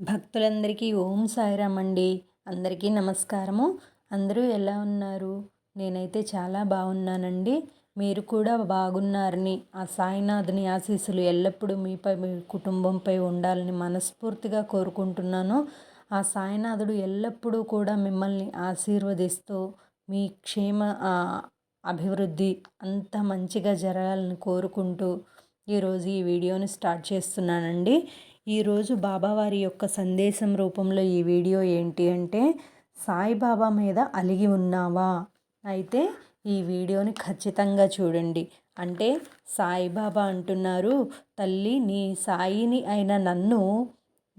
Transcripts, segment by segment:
భక్తులందరికీ ఓం సాయిరామ్ అండి అందరికీ నమస్కారము. అందరూ ఎలా ఉన్నారు? నేనైతే చాలా బాగున్నానండి. మీరు కూడా బాగున్నారని ఆ సాయినాథుని ఆశీస్సులు ఎల్లప్పుడూ మీపై మీ కుటుంబంపై ఉండాలని మనస్ఫూర్తిగా కోరుకుంటున్నాను. ఆ సాయినాథుడు ఎల్లప్పుడూ కూడా మిమ్మల్ని ఆశీర్వదిస్తూ మీ క్షేమ అభివృద్ధి అంత మంచిగా జరగాలని కోరుకుంటూ ఈరోజు ఈ వీడియోని స్టార్ట్ చేస్తున్నానండి. ఈరోజు బాబావారి యొక్క సందేశం రూపంలో ఈ వీడియో ఏంటి అంటే సాయిబాబా మీద అలిగి ఉన్నావా? అయితే ఈ వీడియోని ఖచ్చితంగా చూడండి. అంటే సాయిబాబా అంటున్నారు తల్లి నీ సాయిని అయిన నన్ను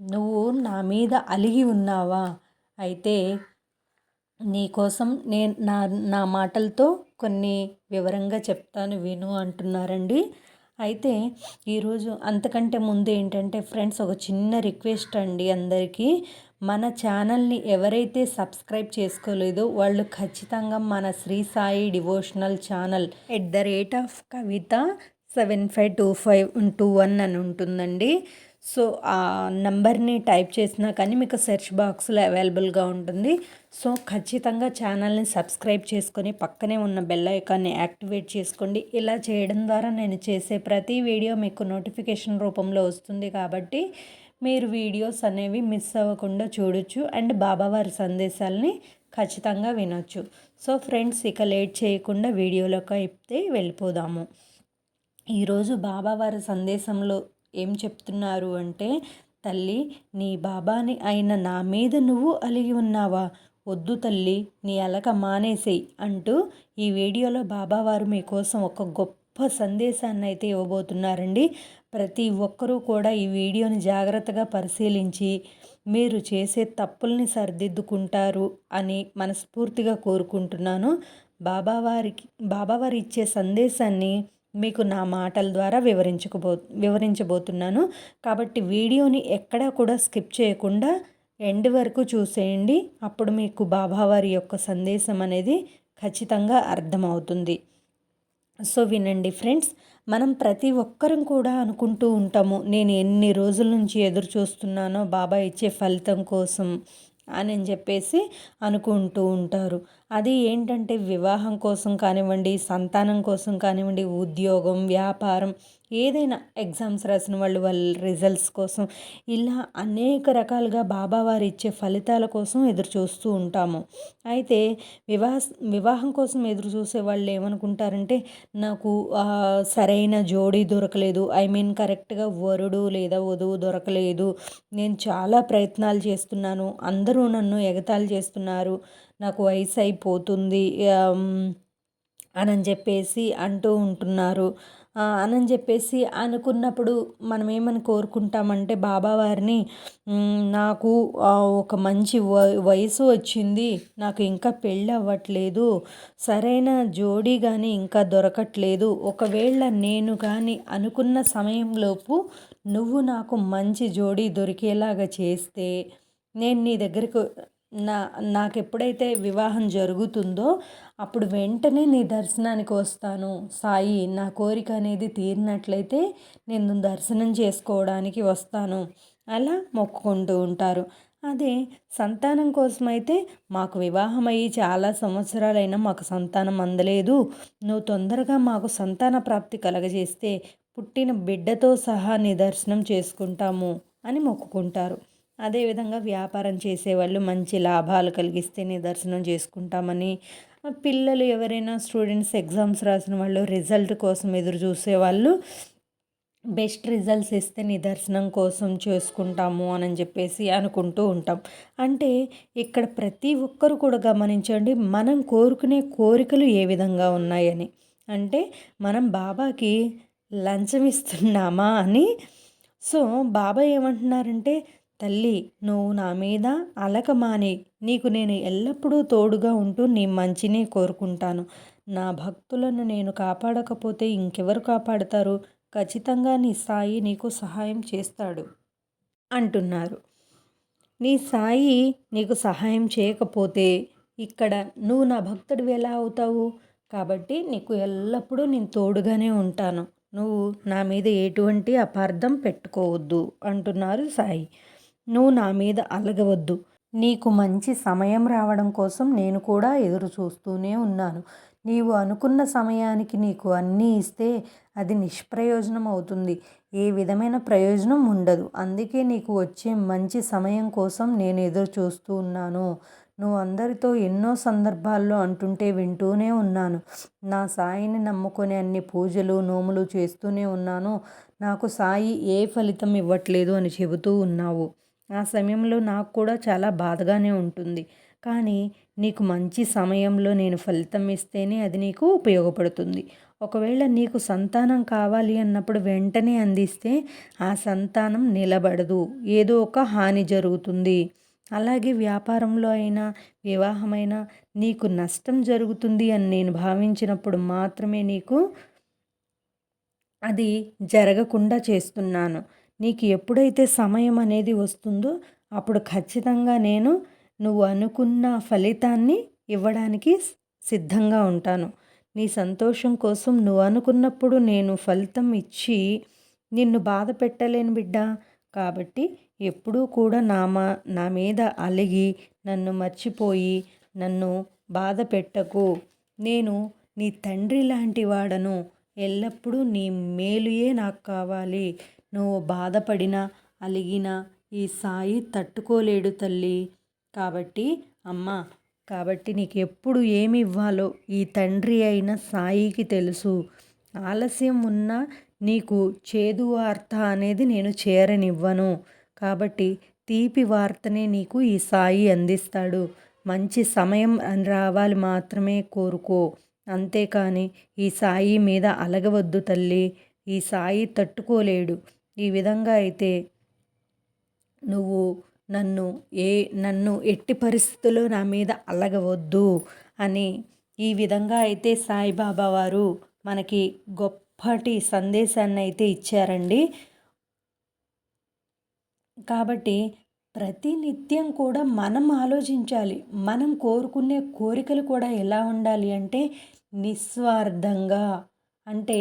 నువ్వు నా మీద అలిగి ఉన్నావా? అయితే నీకోసం నేను నా నా మాటలతో కొన్ని వివరంగా చెప్తాను విను అంటున్నారండి. అయితే ఈరోజు అంతకంటే ముందు ఏంటంటే ఫ్రెండ్స్ ఒక చిన్న రిక్వెస్ట్ అండి అందరికీ. మన ఛానల్ని ఎవరైతే సబ్స్క్రైబ్ చేసుకోలేదో వాళ్ళు ఖచ్చితంగా మన Sri Sai devotional channel at the rate of Kavitha seven five two five two one అని ఉంటుందండి. సో ఆ నంబర్ని టైప్ చేసినా కానీ మీకు సెర్చ్ బాక్స్లో అవైలబుల్గా ఉంటుంది. సో ఖచ్చితంగా ఛానల్ని సబ్స్క్రైబ్ చేసుకొని పక్కనే ఉన్న బెల్ ఐకాన్ని యాక్టివేట్ చేసుకోండి. ఇలా చేయడం ద్వారా నేను చేసే ప్రతి వీడియో మీకు నోటిఫికేషన్ రూపంలో వస్తుంది కాబట్టి మీరు వీడియోస్ అనేవి మిస్ అవ్వకుండా చూడొచ్చు అండ్ బాబావారి సందేశాలని ఖచ్చితంగా వినొచ్చు. సో ఫ్రెండ్స్ ఇక లేట్ చేయకుండా వీడియోలోకి అయితే వెళ్ళిపోదాము. ఈరోజు బాబావారి సందేశంలో ఏం చెప్తున్నారు అంటే తల్లి నీ బాబాని అయిన నా మీద నువ్వు అలిగి ఉన్నావా? వద్దు తల్లి నీ అలక మానేసేయి అంటూ ఈ వీడియోలో బాబావారు మీకోసం ఒక గొప్ప సందేశాన్ని అయితే ఇవ్వబోతున్నారండి. ప్రతి ఒక్కరూ కూడా ఈ వీడియోని జాగ్రత్తగా పరిశీలించి మీరు చేసే తప్పుల్ని సరిదిద్దుకుంటారు అని మనస్ఫూర్తిగా కోరుకుంటున్నాను. బాబావారికి బాబావారు ఇచ్చే సందేశాన్ని మీకు నా మాటల ద్వారా వివరించకపో వివరించబోతున్నాను. కాబట్టి వీడియోని ఎక్కడా కూడా స్కిప్ చేయకుండా ఎండ్ వరకు చూసేయండి. అప్పుడు మీకు బాబావారి యొక్క సందేశం అనేది ఖచ్చితంగా అర్థమవుతుంది. సో వినండి ఫ్రెండ్స్ మనం ప్రతి ఒక్కరం కూడా అనుకుంటూ ఉంటాము నేను ఎన్ని రోజుల నుంచి ఎదురు చూస్తున్నానో బాబా ఇచ్చే ఫలితం కోసం అని చెప్పేసి అనుకుంటూ ఉంటారు. అది ఏంటంటే వివాహం కోసం కానివ్వండి సంతానం కోసం కానివ్వండి ఉద్యోగం వ్యాపారం ఏదైనా ఎగ్జామ్స్ రాసిన వాళ్ళు వాళ్ళ రిజల్ట్స్ కోసం ఇలా అనేక రకాలుగా బాబావారు ఇచ్చే ఫలితాల కోసం ఎదురు చూస్తూ ఉంటాము. అయితే వివాహ వివాహం కోసం ఎదురు చూసే వాళ్ళు ఏమనుకుంటారంటే నాకు సరైన జోడీ దొరకలేదు. ఐ మీన్ కరెక్ట్గా వరుడు లేదా వధువు దొరకలేదు. నేను చాలా ప్రయత్నాలు చేస్తున్నాను. అందరూ నన్ను ఎగతాళి చేస్తున్నారు. నాకు వయసు అయిపోతుంది అని చెప్పేసి అంటూ ఉంటున్నారు. అని చెప్పేసి అనుకున్నప్పుడు మనం ఏమని కోరుకుంటామంటే బాబావారిని నాకు ఒక మంచి వయసు వచ్చింది నాకు ఇంకా పెళ్ళి అవ్వట్లేదు సరైన జోడీ కానీ ఇంకా దొరకట్లేదు ఒకవేళ నేను కానీ అనుకున్న సమయంలోపు నువ్వు నాకు మంచి జోడీ దొరికేలాగా చేస్తే నేను నీ దగ్గరకు నా నాకు ఎప్పుడైతే వివాహం జరుగుతుందో అప్పుడు వెంటనే నీ దర్శనానికి వస్తాను. సాయి నా కోరిక అనేది తీరినట్లయితే నేను దర్శనం చేసుకోవడానికి వస్తాను. అలా మొక్కుకుంటూ ఉంటారు. అదే సంతానం కోసమైతే మాకు వివాహం అయ్యి చాలా సంవత్సరాలైనా మాకు సంతానం అందలేదు. నువ్వు తొందరగా మాకు సంతాన ప్రాప్తి కలగజేస్తే పుట్టిన బిడ్డతో సహా నిదర్శనం చేసుకుంటాము అని మొక్కుకుంటారు. అదేవిధంగా వ్యాపారం చేసేవాళ్ళు మంచి లాభాలు కలిగిస్తే నిదర్శనం చేసుకుంటామని. పిల్లలు ఎవరైనా స్టూడెంట్స్ ఎగ్జామ్స్ రాసిన వాళ్ళు రిజల్ట్ కోసం ఎదురు చూసేవాళ్ళు బెస్ట్ రిజల్ట్స్ ఇస్తే నిదర్శనం కోసం చేసుకుంటాము అని చెప్పేసి అనుకుంటూ ఉంటాం. అంటే ఇక్కడ ప్రతి ఒక్కరు కూడా గమనించండి మనం కోరుకునే కోరికలు ఏ విధంగా ఉన్నాయని. అంటే మనం బాబాకి లంచం ఇస్తున్నామా అని. సో బాబా ఏమంటున్నారంటే తల్లి నువ్వు నా మీద అలకమాని. నీకు నేను ఎల్లప్పుడూ తోడుగా ఉంటూ నీ మంచిని కోరుకుంటాను. నా భక్తులను నేను కాపాడకపోతే ఇంకెవరు కాపాడతారు? ఖచ్చితంగా నీ సాయి నీకు సహాయం చేస్తాడు అంటున్నారు. నీ సాయి నీకు సహాయం చేయకపోతే ఇక్కడ నువ్వు నా భక్తుడివి ఎలా అవుతావు? కాబట్టి నీకు ఎల్లప్పుడూ నేను తోడుగానే ఉంటాను. నువ్వు నా మీద ఎటువంటి అపార్థం పెట్టుకోవద్దు అంటున్నారు సాయి. నువ్వు నా మీద అలగవద్దు. నీకు మంచి సమయం రావడం కోసం నేను కూడా ఎదురు చూస్తూనే ఉన్నాను. నీవు అనుకున్న సమయానికి నీకు అన్నీ ఇస్తే అది నిష్ప్రయోజనం అవుతుంది. ఏ విధమైన ప్రయోజనం ఉండదు. అందుకే నీకు వచ్చే మంచి సమయం కోసం నేను ఎదురు చూస్తూ ఉన్నాను. నువ్వు అందరితో ఎన్నో సందర్భాల్లో అంటుంటే వింటూనే ఉన్నాను. నా సాయిని నమ్ముకొని అన్ని పూజలు నోములు చేస్తూనే ఉన్నాను. నాకు సాయి ఏ ఫలితం ఇవ్వట్లేదు అని చెబుతూ ఉన్నావు. ఆ సమయంలో నాకు కూడా చాలా బాధగానే ఉంటుంది. కానీ నీకు మంచి సమయంలో నేను ఫలితం ఇస్తేనే అది నీకు ఉపయోగపడుతుంది. ఒకవేళ నీకు సంతానం కావాలి అన్నప్పుడు వెంటనే అందిస్తే ఆ సంతానం నిలబడదు. ఏదో ఒక హాని జరుగుతుంది. అలాగే వ్యాపారంలో అయినా వివాహమైనా నీకు నష్టం జరుగుతుంది అని నేను భావించినప్పుడు మాత్రమే నీకు అది జరగకుండా చేస్తున్నాను. నీకు ఎప్పుడైతే సమయం అనేది వస్తుందో అప్పుడు ఖచ్చితంగా నేను నువ్వు అనుకున్న ఫలితాన్ని ఇవ్వడానికి సిద్ధంగా ఉంటాను. నీ సంతోషం కోసం నువ్వు అనుకున్నప్పుడు నేను ఫలితం ఇచ్చి నిన్ను బాధ పెట్టలేను బిడ్డ. కాబట్టి ఎప్పుడూ కూడా నా మా నా మీద అలిగి నన్ను మర్చిపోయి నన్ను బాధ పెట్టకు. నేను నీ తండ్రి లాంటి వాడను. ఎల్లప్పుడూ నీ మేలుయే నాకు కావాలి. నువ్వు బాధపడినా అలిగినా ఈ సాయి తట్టుకోలేడు తల్లి. కాబట్టి అమ్మ కాబట్టి నీకు ఎప్పుడు ఏమి ఇవ్వాలో ఈ తండ్రి అయిన సాయికి తెలుసు. ఆలస్యం ఉన్నా నీకు చేదు వార్త అనేది నేను చేరనివ్వను. కాబట్టి తీపి వార్తనే నీకు ఈ సాయి అందిస్తాడు. మంచి సమయం రావాలి మాత్రమే కోరుకో. అంతేకాని ఈ సాయి మీద అలగవద్దు తల్లి. ఈ సాయి తట్టుకోలేడు. ఈ విధంగా అయితే నువ్వు నన్ను ఏ నన్ను ఎట్టి పరిస్థితుల్లో నా మీద అలగవద్దు అని ఈ విధంగా అయితే సాయిబాబా వారు మనకి గొప్పటి సందేశాన్ని అయితే ఇచ్చారండి. కాబట్టి ప్రతి నిత్యం కూడా మనం ఆలోచించాలి. మనం కోరుకునే కోరికలు కూడా ఎలా ఉండాలి అంటే నిస్వార్థంగా అంటే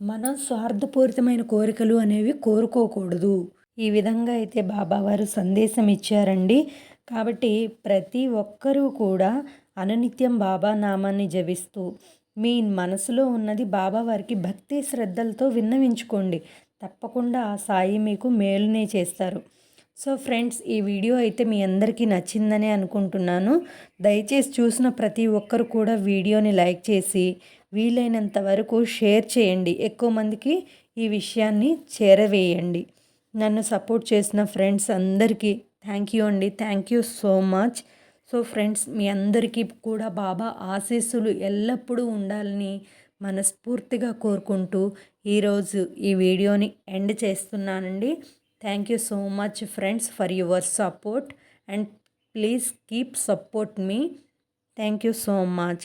మనం స్వార్థపూరితమైన కోరికలు అనేవి కోరుకోకూడదు. ఈ విధంగా అయితే బాబావారు సందేశం ఇచ్చారండి. కాబట్టి ప్రతి ఒక్కరూ కూడా అనునిత్యం బాబా నామాన్ని జపిస్తూ మీ మనసులో ఉన్నది బాబావారికి భక్తి శ్రద్ధలతో విన్నవించుకోండి. తప్పకుండా ఆ సాయి మీకు మేలునే చేస్తారు. సో ఫ్రెండ్స్ ఈ వీడియో అయితే మీ అందరికీ నచ్చిందనే అనుకుంటున్నాను. దయచేసి చూసిన ప్రతి ఒక్కరు కూడా వీడియోని లైక్ చేసి వీలైనంత వరకు షేర్ చేయండి. ఎక్కువ మందికి ఈ విషయాన్ని చేరవేయండి. నన్ను సపోర్ట్ చేసిన ఫ్రెండ్స్ అందరికీ థ్యాంక్ యూ అండి. Thank you so much. So friends మీ అందరికీ కూడా బాబా ఆశీస్సులు ఎల్లప్పుడూ ఉండాలని మనస్ఫూర్తిగా కోరుకుంటూ ఈరోజు ఈ వీడియోని ఎండ్ చేస్తున్నానండి. Thank you so much friends for your support and please keep support me. Thank you so much.